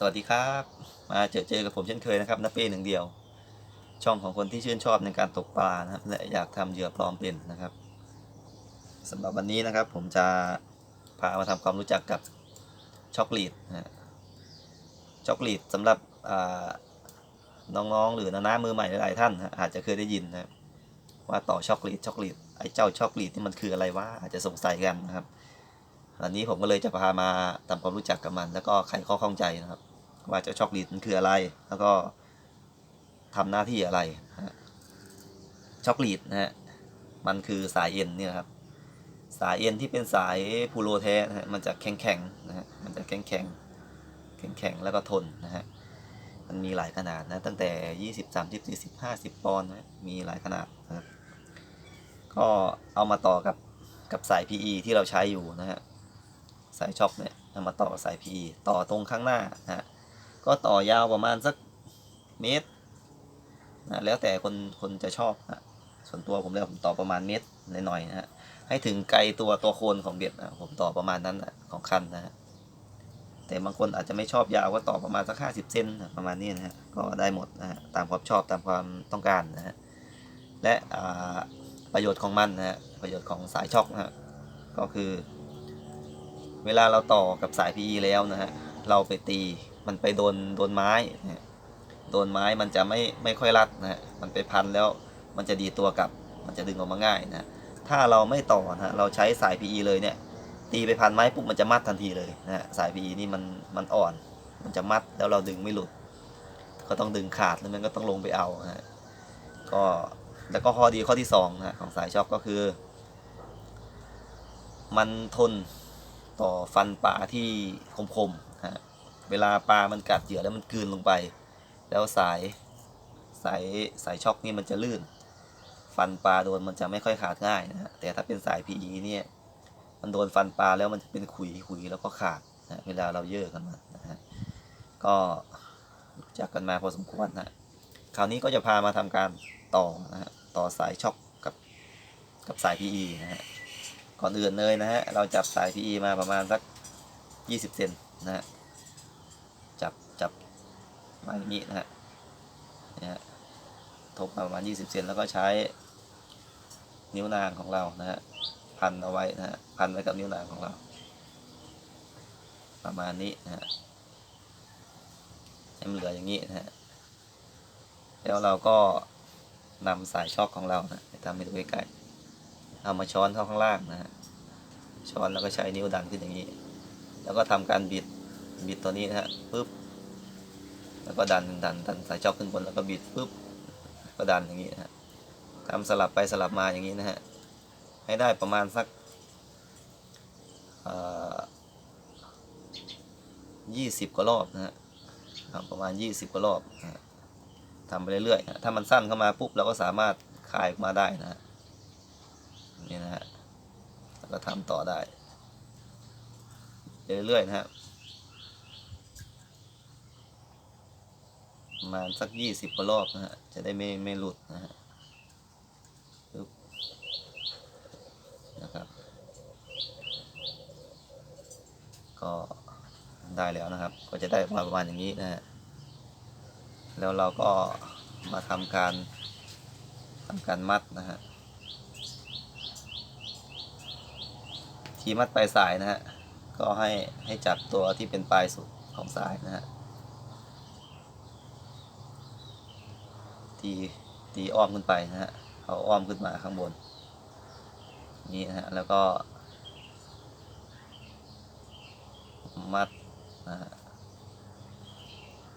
สวัสดีครับ มาเจอเจอกับผมเช่นเคยนะครับนาเป้หนึ่งเดียว ช่องของคนที่ชื่นชอบในการตกปลานะครับ และอยากทำเหยื่อปลอมเป็นนะครับสำหรับวันนี้นะครับ ผมจะพามาทำความรู้จักกับช็อกโกแลตนะฮะช็อกโกแลตสำหรับน้องๆหรือน้าๆมือใหม่หลายๆท่าน อาจจะเคยได้ยินนะว่าต่อช็อกโกแลตช็อกโกแลตไอ้เจ้าช็อกโกแลตนี่มันคืออะไรวะอาจจะสงสัยกันนะครับวันนี้ผมก็เลยจะพามาทำความรู้จักกับมัน แล้วก็ไขข้อข้องใจนะครับ ว่าเจ้าช็อกโกแลตมันคืออะไร แล้วก็ทำหน้าที่อะไรช็อกโกแลตนะฮะมันคือสายเอ็นเนี่ยครับสายเอ็นที่เป็นสายพูโรแท้นะฮะมันจะแข็งแข็งนะฮะมันจะแข็งแข็งแข็งแข็งแล้วก็ทนนะฮะมันมีหลายขนาดนะตั้งแต่ยี่สิบสามสิบสี่สิบห้าสิบปอนด์นะมีหลายขนาดนะครับก็เอามาต่อกับกับสาย PE ที่เราใช้อยู่นะฮะสายช็อคเนี่ยเอามาต่อกับสาย PE ต่อตรงข้างหน้านะฮะ ก็ต่อยาวประมาณสักเมตรนะแล้วแต่คนคนจะชอบนะส่วนตัวผมแล้วผมต่อประมาณเมตรหน่อยๆนะฮะให้ถึงไกลตัวตัวโคนของเบ็ดนะผมต่อประมาณนั้นนะของคันนะฮะแต่บางคนอาจจะไม่ชอบยาวก็ต่อประมาณสักห้าสิบเซนประมาณนี้นะฮะก็ได้หมดนะฮะตามความชอบตามความต้องการนะฮะและอ่าประโยชน์ของมันนะฮะประโยชน์ของสายช็อคนะฮะก็คือ เวลาเราต่อกับสาย PE แล้วนะฮะเราไปตี มันไปโดนโดนไม้นะฮะโดนไม้มันจะไม่ไม่ค่อยรัดนะฮะมันไปพันแล้วมันจะดีตัวกลับ มันจะดึงออกมาง่ายนะถ้าเราไม่ต่อนะฮะเราใช้สาย PE เลยเนี่ย ตีไปพันไม้ปุ๊บมันจะมัดทันทีเลยนะฮะสาย PE นี่มันมันอ่อน มันจะมัดแล้วเราดึงไม่หลุด ก็ต้องดึงขาดแล้วมันก็ต้องลงไปเอานะฮะก็แล้วก็ข้อดีข้อที่สองนะของสายช็อคก็คือ มันทนต่อฟันปลาที่คมๆ เวลาปลามันกัดเหยื่อแล้วมันกลืนลงไป แล้วสายสายสายช็อคนี่มันจะลื่น ฟันปลาโดนมันจะไม่ค่อยขาดง่ายนะฮะแต่ถ้าเป็นสาย PE เนี่ยมันโดนฟันปลาแล้วมันจะเป็นขุยขุยแล้วก็ขาดนะเวลาเราเยอะกันมานะฮะก็รู้จักกันมาพอสมควรนะคราวนี้ก็จะพามาทำการต่อนะฮะต่อสายช็อคกับกับสาย PE นะฮะก่อนอื่นเลยนะฮะเราจับสาย PE มาประมาณสัก 20 เซนนะฮะ มาอย่างนี้นะฮะนี่ยฮะทบมาประมาณ20 เซนแล้วก็ใช้นิ้วนางของเรานะฮะพันเอาไว้นะฮะพันไว้กับนิ้วนางของเรา ประมาณนี้นะฮะให้มันเหลืออย่างนี้นะฮะแล้วเราก็นำสายช็อคของเรานะไปทำให้ดูใกล้ๆเอามาช้อนเข้าข้างล่างนะฮะช้อนแล้วก็ใช้นิ้วดันขึ้นอย่างนี้ แล้วก็ทำการบิดบิดตัวนี้นะฮะปึ๊บ แล้วก็ดันดันดันสายจอกขึ้นบนแล้วก็บิดปึ๊บก็ดันอย่างนี้นะฮะทำสลับไปสลับมาอย่างนี้นะฮะให้ได้ประมาณสักยี่สิบกว่ารอบนะฮะทำประมาณยี่สิบกว่ารอบนะฮะทำไปเรื่อยๆถ้ามันสั้นเข้ามาปุ๊บเราก็สามารถคลายออกมาได้นะฮะนี่นะฮะแล้วก็ทำต่อได้เรื่อยๆนะฮะ ประมาณสักยี่สิบกว่ารอบนะฮะ จะได้ไม่ไม่หลุดนะฮะนะครับ ก็ได้แล้วนะครับ ก็จะได้มาประมาณอย่างนี้นะฮะ แล้วเราก็มาทำการทำการมัดนะฮะ ที่มัดปลายสายนะฮะ ก็ให้ให้จับตัวที่เป็นปลายสุดของสายนะฮะ ตีตีอ้อมขึ้นไปนะฮะเอาอ้อมขึ้นมาข้างบน นี่นะฮะแล้วก็ มัดนะฮะ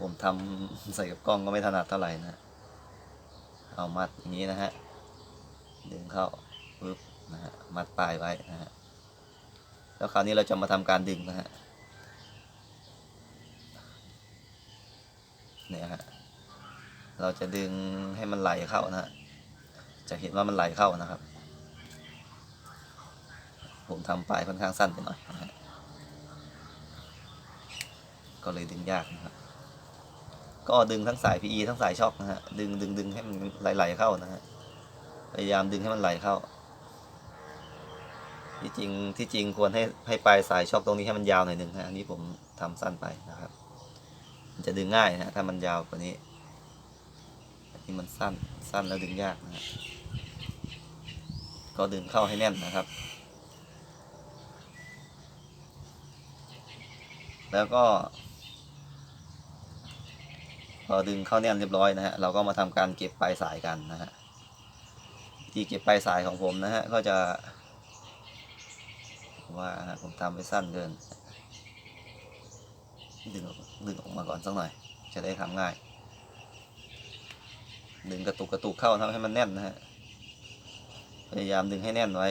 ผมทำใส่กับกล้องก็ไม่ถนัดเท่าไหร่นะ เอามัดอย่างนี้นะฮะ ดึงเข้าปึ๊บนะฮะ มัดปลายไว้นะฮะ แล้วคราวนี้เราจะมาทำการดึงนะฮะ เนี่ยฮะ เราจะดึงให้มันไหลเข้านะฮะจะเห็นว่ามันไหลเข้านะครับ ผมทำปลายค่อนข้างสั้นไปหน่อยนะฮะก็เลยดึงยากนะครับ ก็ดึงทั้งสาย PE ทั้งสายช็อคนะฮะ ดึงดึงดึงให้มันไหลๆเข้านะฮะ พยายามดึงให้มันไหลเข้า ที่จริงที่จริงควรให้ให้ปลายสายช็อคตรงนี้ให้มันยาวหน่อยหนึ่งฮะ อันนี้ผมทำสั้นไปนะครับ มันจะดึงง่ายนะฮะถ้ามันยาวกว่านี้ นนี้มันสั้นสั้นแล้วดึงยากนะฮะก็ดึงเข้าให้แน่นนะครับ แล้วก็พอดึงเข้าแน่นเรียบร้อยนะฮะเราก็มาทำการเก็บปลายสายกันนะฮะวิธีเก็บปลายสายของผมนะฮะก็จะว่าผมทำไปสั้นเกินดึงดึงออกมาก่อนสักหน่อย จะได้ทำง่าย ดึงกระตุกกระตุกเข้าทำให้มันแน่นนะฮะพยายามดึงให้แน่นไว้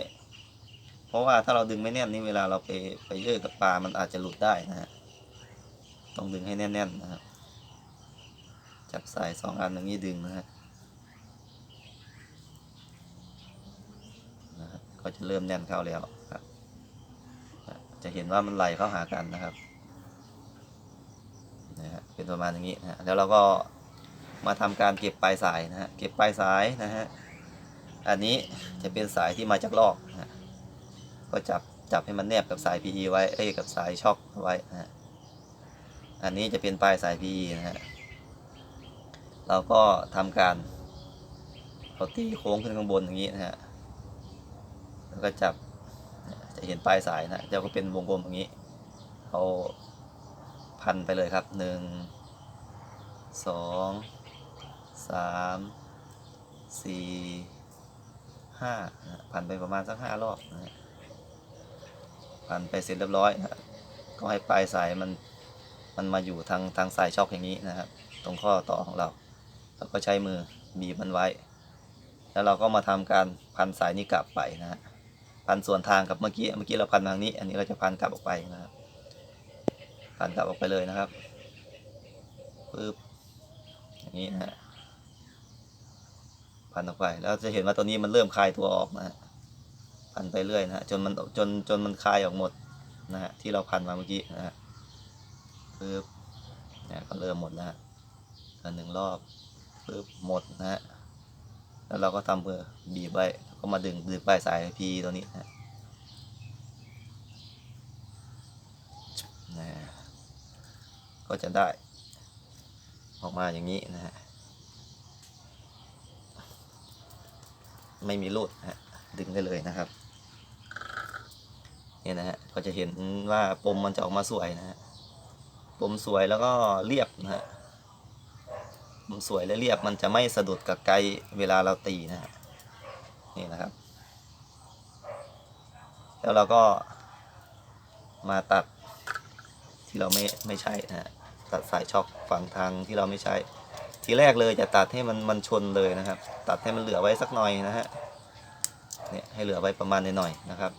เพราะว่าถ้าเราดึงไม่แน่นนี่เวลาเราไปไปเยื่อกับปลามันอาจจะหลุดได้นะฮะต้องดึงให้แน่นๆนะครับจับสายสองอันอย่างนี้ดึงนะฮะก็จะเริ่มแน่นเข้าแล้วครับ จะเห็นว่ามันไหลเข้าหากันนะครับนะฮะเป็นประมาณอย่างนี้นะฮะแล้วเราก็ มาทำการเก็บปลายสายนะฮะเก็บปลายสายนะฮะอันนี้จะเป็นสายที่มาจากลอกนะก็จับจับให้มันแนบกับสาย PE ไว้เอ้ยกับสายช็อคไว้นะฮะอันนี้จะเป็นปลายสาย PE นะฮะเราก็ทำการเอาตีโค้งขึ้นข้างบนอย่างนี้นะฮะแล้วก็จับจะเห็นปลายสายนะจะก็เป็นวงกลมอย่างนี้เอาพันไปเลยครับหนึ่งสอง สามสี่ห้านะพันไปประมาณสักห้ารอบนะฮะพันไปเสร็จเรียบร้อยนะก็ให้ปลายสายมันมันมาอยู่ทางทางสายช็อคอย่างนี้นะครับ ตรงข้อต่อของเรา แล้วก็ใช้มือบีบมันไว้ แล้วเราก็มาทำการพันสายนี้กลับไปนะฮะพันส่วนทางกับเมื่อกี้เมื่อกี้เราพันทางนี้ อันนี้เราจะพันกลับออกไปนะครับพันกลับออกไปเลยนะครับปึ๊บอย่างนี้นะฮะ พันออกไป แล้วจะเห็นว่าตัวนี้มันเริ่มคลายตัวออกนะฮะพันไปเรื่อยนะฮะจนมันจนจนมันคลายออกหมดนะฮะที่เราพันมาเมื่อกี้นะฮะปึ๊บเนี่ยก็เริ่มหมดนะฮะอันหนึ่งรอบปึ๊บหมดนะฮะแล้วเราก็ทำเพื่อบีบไว้ก็มาดึงดึงปลายสายพีตัวนี้นะนะก็จะได้ ออกมาอย่างนี้นะฮะ ไม่มีรูดนะฮะดึงได้เลยนะครับเนี่ยนะฮะก็จะเห็นว่าปมมันจะออกมาสวยนะฮะปมสวยแล้วก็เรียบนะฮะปมสวยและเรียบมันจะไม่สะดุดกับไกลเวลาเราตีนะฮะนี่นะครับ แล้วเราก็มาตัดที่เราไม่ไม่ใช่นะฮะตัดสายช็อคฝั่งทางที่เราไม่ใช้ ทีแรกเลยจะตัดให้มันมันชนเลยนะครับ ตัดให้มันเหลือไว้สักหน่อยนะฮะเนี่ยให้เหลือไว้ประมาณหน่อยๆนะครับ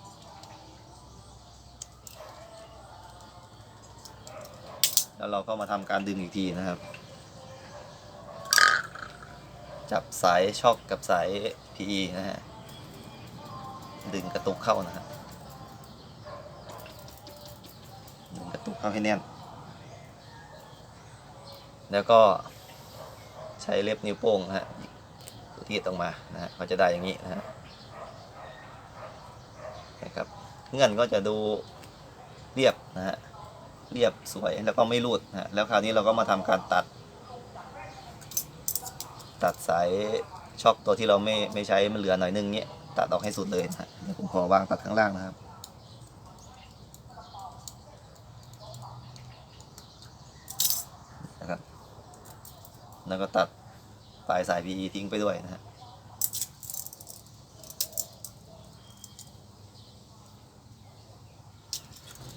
แล้วเราก็มาทำการดึงอีกทีนะครับ จับสายช็อคกับสาย PE นะฮะ ดึงกระตุกเข้านะฮะ ดึงกระตุกเข้าให้แน่น แล้วก็ ใช้เล็บนิ้วโป้งนะฮะรีดออกมานะฮะก็จะได้อย่างนี้นะฮะนะครับเงื่อนก็จะดูเรียบนะฮะเรียบสวยแล้วก็ไม่รูดนะฮะแล้วคราวนี้เราก็มาทำการตัด ตัดสายช็อคตัวที่เราไม่ไม่ใช้มันเหลือหน่อยนึงเนี้ยตัดออกให้สุดเลยนะฮะเดี๋ยวผมขอวางตัดข้างล่างนะครับ แล้วก็ตัดปลายสาย PE ทิ้งไปด้วยนะฮะ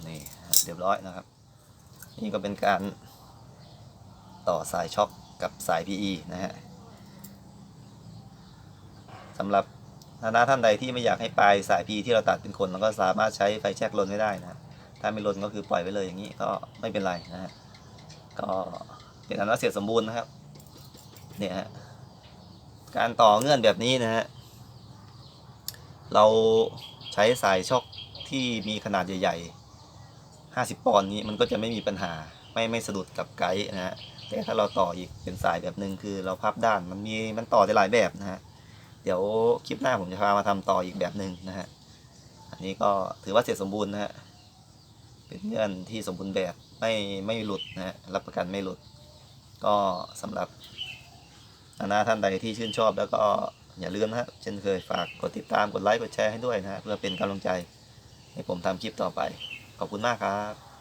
นี่เรียบร้อยนะครับ นี่ก็เป็นการต่อสายช็อคกับสาย PE นะฮะสำหรับนานาท่านใดที่ไม่อยากให้ปลายสาย PE ที่เราตัดเป็นคนเราก็สามารถใช้ไฟแช็กลนไม่ได้นะฮะถ้าไม่ลนก็คือปล่อยไว้เลยอย่างนี้ก็ไม่เป็นไรนะฮะก็เป็นอันว่าเสร็จสมบูรณ์นะครับ เนี่ยฮะการต่อเงื่อนแบบนี้นะฮะเราใช้สายช็อคที่มีขนาดใหญ่ๆ 50 ปอนด์นี้มันก็จะไม่มีปัญหาไม่ไม่สะดุดกับไกด์นะฮะแต่ถ้าเราต่ออีกเป็นสายแบบหนึ่งคือเราพับด้านมันมีมันต่อได้หลายแบบนะฮะเดี๋ยวคลิปหน้าผมจะพามาทำต่ออีกแบบหนึ่งนะฮะอันนี้ก็ถือว่าเสร็จสมบูรณ์นะฮะเป็นเงื่อนที่สมบูรณ์แบบไม่ไม่หลุดนะฮะรับประกันไม่หลุด ก็สำหรับ นานาท่านใดที่ชื่นชอบแล้วก็อย่าลืมนะฮะเช่นเคยฝากกดติดตามกดไลค์กดแชร์ให้ด้วยนะเพื่อเป็นกำลังใจ ให้ผมทำคลิปต่อไป ขอบคุณมากครับ